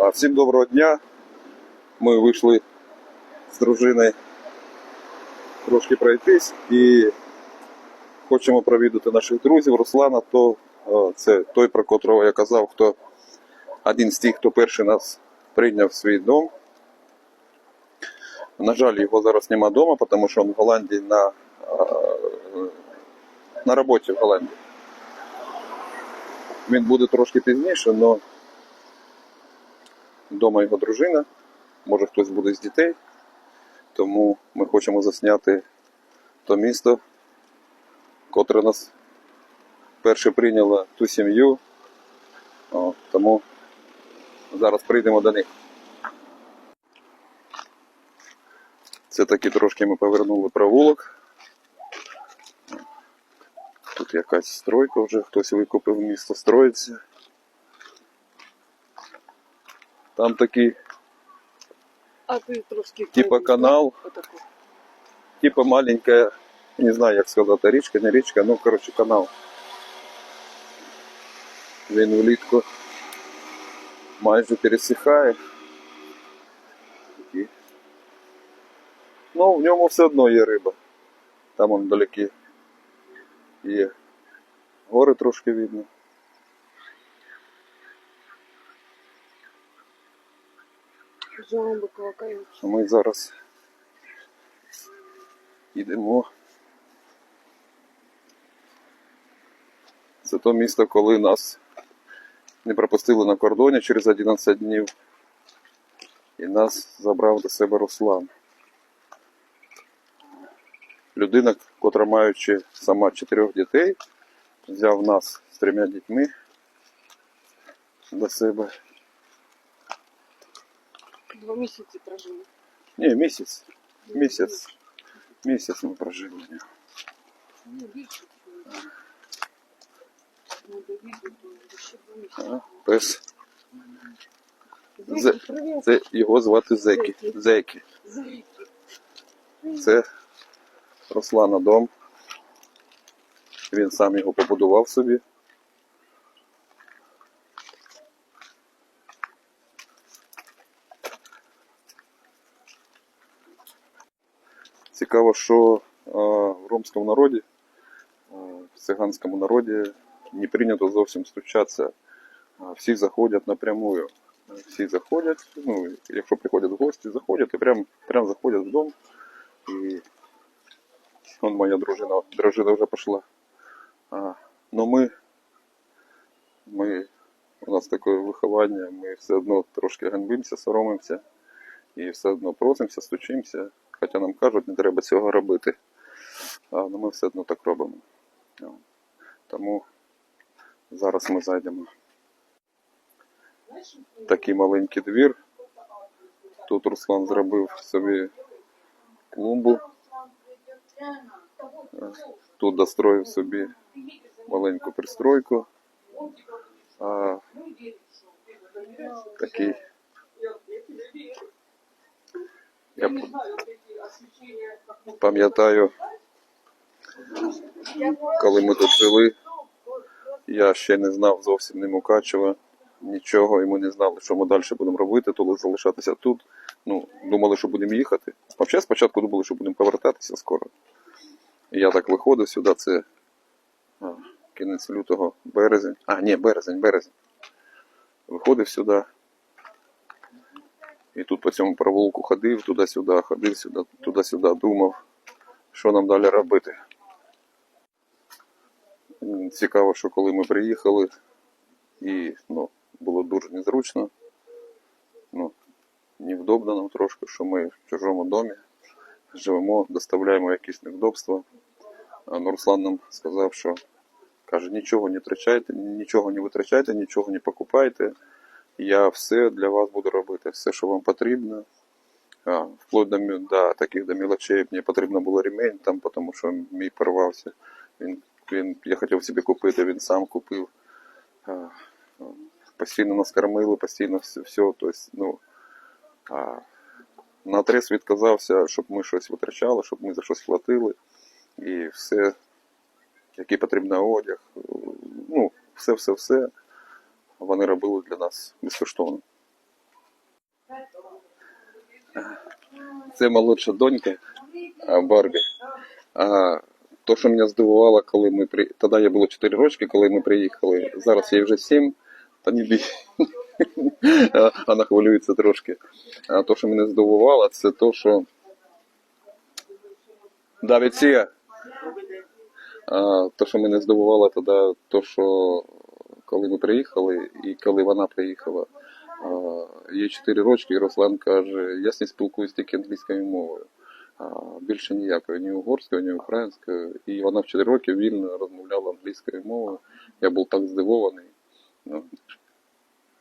А, Всім доброго дня. Ми вийшли з дружиною трошки пройтись і хочемо провідати наших друзів. Руслана, то це той, про котрого я казав, хто один з тих, хто перший нас прийняв в свій дом. На жаль, його зараз нема вдома, тому що він в Голландії на, на роботі в Голландії. Він буде трошки пізніше, але вдома його дружина, може хтось буде з дітей. Тому ми хочемо засняти то місто, котре нас перше прийняло ту сім'ю. Тому зараз прийдемо до них. Це таки трошки ми повернули провулок. Тут якась стройка вже, хтось викупив місто, строїться. Там такий, А ти трошки Типа канал. Отаку. типа маленькая, не знаю, як сказати, річка, не річка, ну, коротше, канал. Він влітку майже пересихає. Такий. Ну, в ньому все одно є риба. Там он вдалекі є. Гори трошки видно. Жоломби колокають. А Ми зараз йдемо. Це то місто, коли нас не пропустили на кордоні через 11 днів. І нас забрав до себе Руслан. Людина, котра маючи сама чотирьох дітей, взяв нас з трьома дітьми до себе. Два місяці прожили. Ні, місяць. Місяць. Місяць ми прожили. нього. Ну, більше. А, Пес. Зе- Це його звати. Зеки. Зеки. Це Руслана дом. Він сам його побудував собі. Цікаво, що е, в ромському народі, е, в циганському народі не прийнято зовсім стучатися. Всі заходять напрямую. Всі заходять, ну, якщо приходять гості, заходять і прям, прям заходять в дом. І Вон моя дружина, дружина вже пішла. А, ну ми, ми, у нас таке виховання, ми все одно трошки ганьбимося, соромимося і все одно просимося, стучимося, хоча нам кажуть, не треба цього робити. А, ну ми все одно так робимо. Тому зараз ми зайдемо. Такий маленький двір. Тут Руслан зробив собі клумбу. Тут достроїв собі маленьку пристройку. А, такий. Я пам'ятаю, коли ми тут жили, я ще не знав зовсім не Мукачева, нічого, і ми не знали, що ми далі будемо робити, то залишатися тут. Ну, думали, що будемо їхати. Взагалі спочатку думали, що будемо повертатися скоро. Я так виходив сюди, це кінець лютого, березень. А, ні, березень, березень. Виходив сюди. І тут по цьому провулку ходив туди-сюди, ходив сюди, туди-сюди, думав, що нам далі робити. Цікаво, що коли ми приїхали, і ну, було дуже незручно, ну, невдобно нам трошки, що ми в чужому домі живемо, доставляємо якісь невдобства. А Руслан нам сказав, що каже, нічого не втрачайте, нічого не витрачайте, нічого не покупайте. Я все для вас буду робити, все, що вам потрібно. Вплоть до, до таких до мілочей мені потрібно було ремень, там, тому що мій порвався. Він, він, я хотів собі купити, він сам купив. Постійно нас кормили, постійно все. все тобто, ну, а, наотрез відказався, щоб ми щось витрачали, щоб ми за щось платили. І все, який потрібний одяг, ну, все-все-все вони робили для нас безкоштовно. Це молодша донька Барбі. А то, що мене здивувало, коли ми при... Тоді я було 4 рочки, коли ми приїхали. Зараз їй вже 7, та не бій. Вона хвилюється трошки. А то, що мене здивувало, це то, що. Да, Віція. А, то, що мене здивувало тоді, то, що коли ми приїхали, і коли вона приїхала, їй 4 рочки, і Руслан каже, я з нею спілкуюсь тільки англійською мовою. Більше ніякою, ні угорською, ні українською. І вона в 4 роки вільно розмовляла англійською мовою. Я був так здивований. Ну,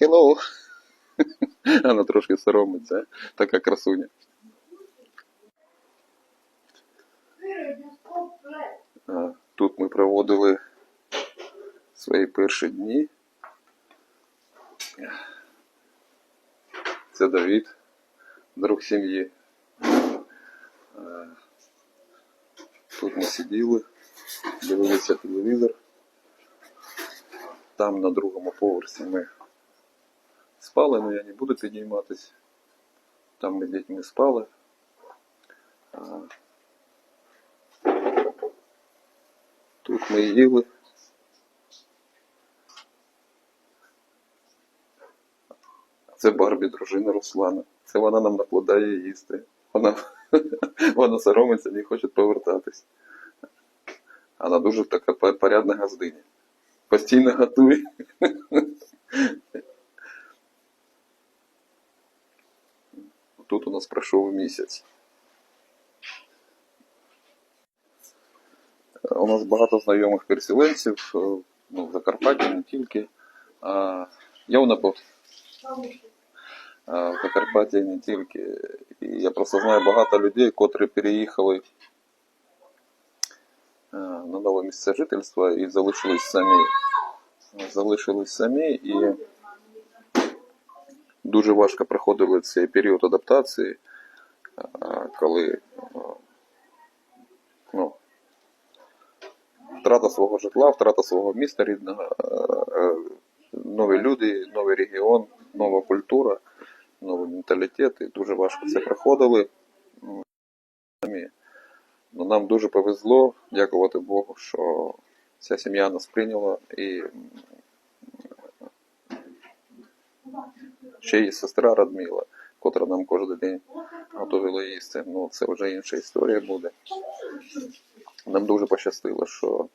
Hello! Вона трошки соромиться, така красуня. Тут ми проводили свої перші дні. Це Давід, друг сім'ї. Е, Тут ми сиділи, дивилися телевізор. Там на другому поверсі ми спали, але я не буду підійматись. Там ми з дітьми спали. Тут ми їли. Це Барбі, дружина Руслана. Це вона нам накладає їсти. Вона, вона соромиться, не хоче повертатись. Вона дуже така порядна газдиня. Постійно готує. Тут у нас пройшов місяць. У нас багато знайомих переселенців, е, ну, в Закарпатті не тільки. А, я на бот. В Закарпатті не тільки. І я просто знаю багато людей, котрі переїхали на нове місце жительства і залишились самі. Залишились самі і дуже важко проходили цей період адаптації, коли ну, втрата свого житла, втрата свого міста рідного, нові люди, новий регіон, нова культура, новий менталітет. І дуже важко це проходили. Самі. Ну, нам дуже повезло, дякувати Богу, що ця сім'я нас прийняла і ще є сестра Радмила, котра нам кожен день готувала їсти. Ну, це вже інша історія буде. Нам дуже пощастило, що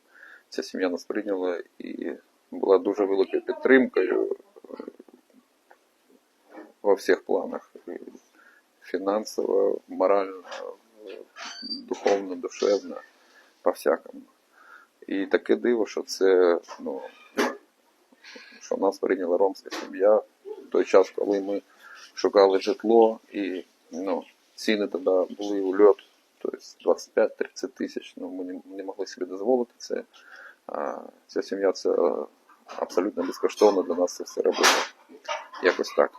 ця сім'я нас прийняла і була дуже великою підтримкою е, во всіх планах. Фінансово, морально, духовно, душевно, по-всякому. І таке диво, що це, ну, що нас прийняла ромська сім'я в той час, коли ми шукали житло, і ну, ціни тоді були у льот, тобто 25-30 тисяч, ну, ми не, могли собі дозволити це. А ця сім'я це абсолютно безкоштовно для нас це все робила. Якось так.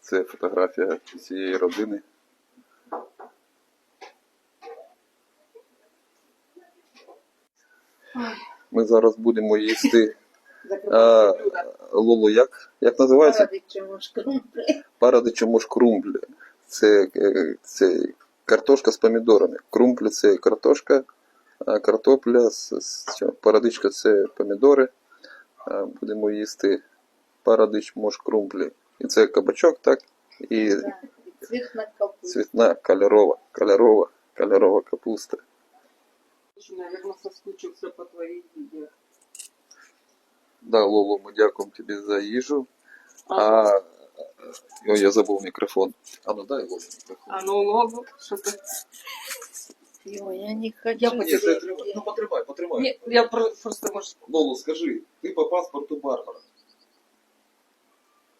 Це фотографія цієї родини. Ми зараз будемо їсти а, Лоло, як, як називається? Парадичому шкрумблі. Це, е, це картошка з помідорами. Крумплі це картошка, картопля, парадичка це помідори. Будемо їсти парадич мош крумплі. І це кабачок, так? І Цвітна капуста. цвітна кольорова, кольорова, кольорова капуста. Наверное, соскучился по твоей видео. Да, Лоло, ми дякуємо тобі за їжу. А, ой, я забув мікрофон. А ну дай Лоло мікрофон. А ну, Лобу, что ты? Йо, я не хочу. Я Ні, треба. Ну потримай, потримай. Не, я про- просто, может, Лоло, скажи, ти по паспорту Барбара.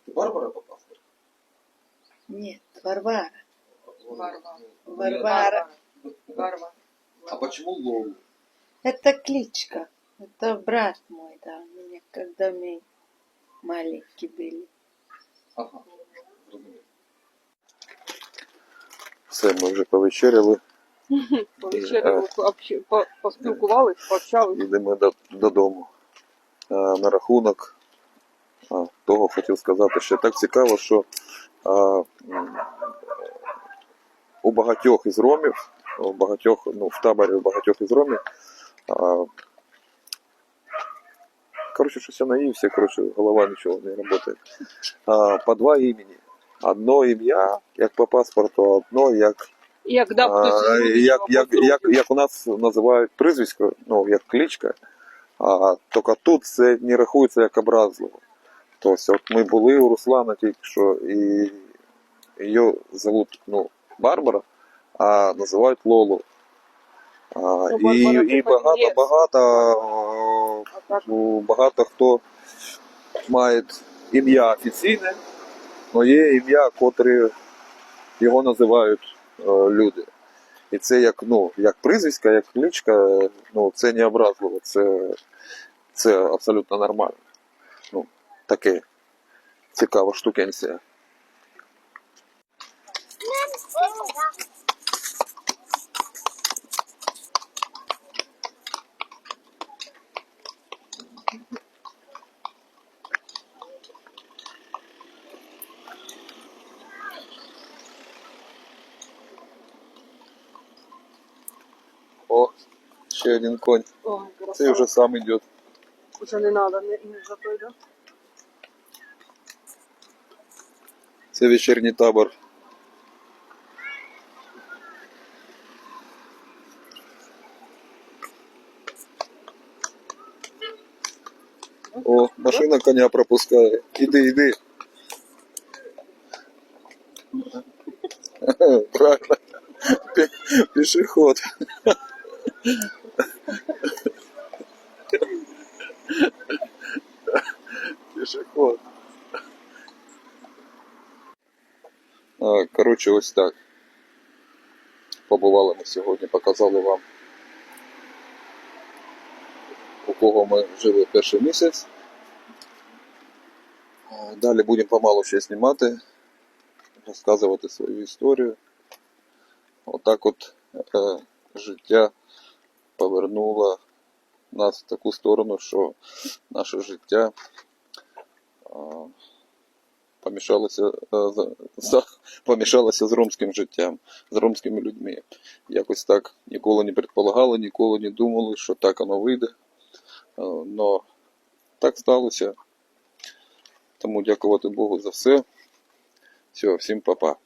Ти Барбара по паспорту? Нет, Варвара. Варвара. Варвара. Варвара. А почему Лоло? Это кличка. Это брат мой, да, меня, когда мы маленькие были. Ага. зрозумів. Все, ми вже повечеряли. Повечеряли, вообще, поспілкувались, пообщались. Йдемо додому. На рахунок того хотів сказати, що так цікаво, що у багатьох із ромів, у багатьох, ну, в таборі у багатьох із ромів, коротше, щось я наївся, коротше, голова нічого не працює. По два імені. Одно ім'я, як по паспорту, одно як Як да, а, хтось як, як, як, як у нас називають прізвисько, ну, як кличка, а тільки тут це не рахується як образливо. Тобто, от ми були у Руслана тільки що, і її зовут ну, Барбара, а називають Лолу. А, і, і це багато, багато, ну, багато хто має ім'я офіційне, але є ім'я, котрі його називають люди. І це як, ну, як прізвиська, як кличка, ну, це не образливо, це, це абсолютно нормально. Ну, таке цікава штукенція. ще один конь. Ой, Це красава. вже сам йде. Уже не надо, не, не за той, да? Це вечірній табор. О, машина коня пропускає. Іди, іди. Правильно. Пі- Коротше, ось так. Побували ми сьогодні, показали вам, у кого ми жили перший місяць. Далі будемо помалу ще знімати, розказувати свою історію. Отак от е, життя повернуло нас в таку сторону, що наше життя е, за- з, помішалося з ромським життям, з ромськими людьми. Якось так ніколи не предполагали, ніколи не думали, що так воно вийде. Е, Но так сталося. Тому дякувати Богу за все. Все, всім па-па.